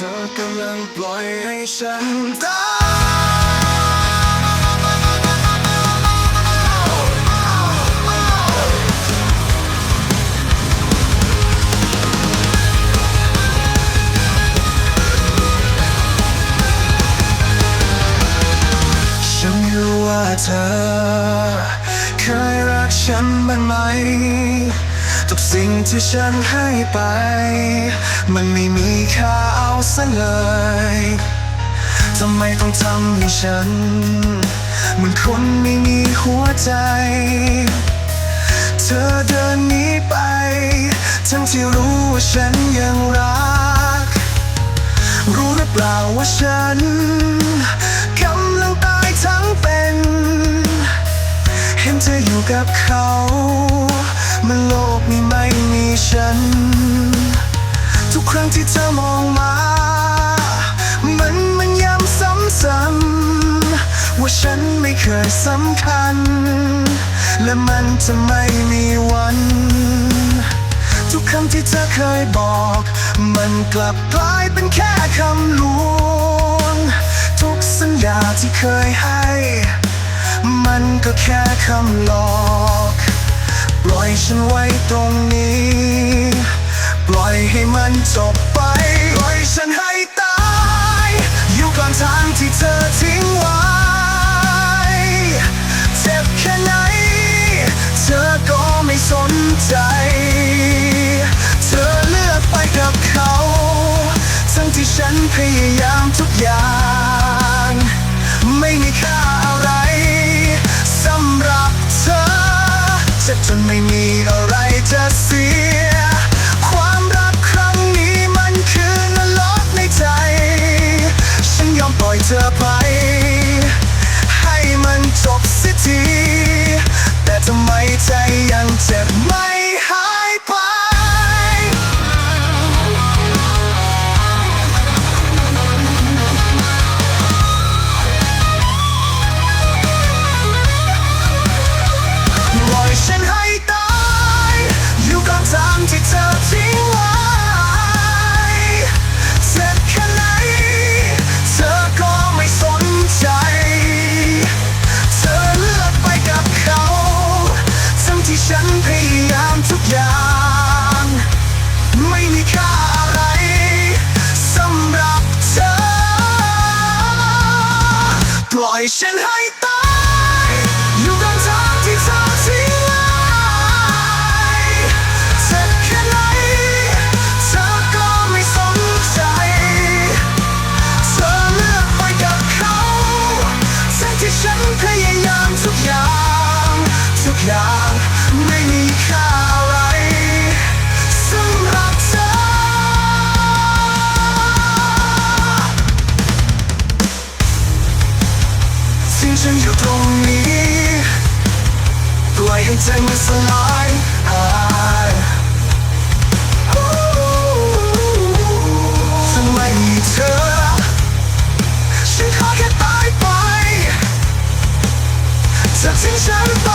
ธอกำลังปล่อยให้ฉันตายฉันรู้ว่าเธอ เคยรักฉันบ้างไหม ทุกสิ่งที่ฉันให้ไป มันไม่มีค่าเอาซะเลยทำไมต้องทำให้ฉันเหมือนคนไม่มีหัวใจ เธอเดินหนีไป ทั้งที่รู้ว่าฉันยังรัก รู้หรือเปล่าว่าฉันกำลังตายทั้งเป็น เห็นเธออยู่กับเขา ที่เธอมองมา มันมันย้ำซ้ำๆว่าฉันไม่เคยสำคัญ และมันจะไม่มีวัน ทุกคำที่เธอเคยบอก มันกลับกลายเป็นแค่คำลวง ทุกสัญญาที่เคยให้ มันก็แค่คำหลอก ปล่อยฉันไว้ตรงนี้ จบไปปล่อยฉันให้ตาย อยู่กลางทางที่เธอทิ้งไว้ เจ็บแค่ไหน เธอก็ไม่สนใจ เธอเลือกไปกับเขา ทั้งที่ฉันพยายามทุกอย่าง อยฉันให้ตายอยู่กลางทางที่เธอทิ้งไว้เจ็บแค่ไหนเธอก็ไม่สนใจ เธอเลือกไปกับเขาทั้งที่ฉันพยายามทุกอย่าง ทุกอย่างไม่มีค่า ปล่อยให้ใจมันสลายหายถ้าไม่มีเธอฉันขอแค่ตายไปจะทิ้งฉันไป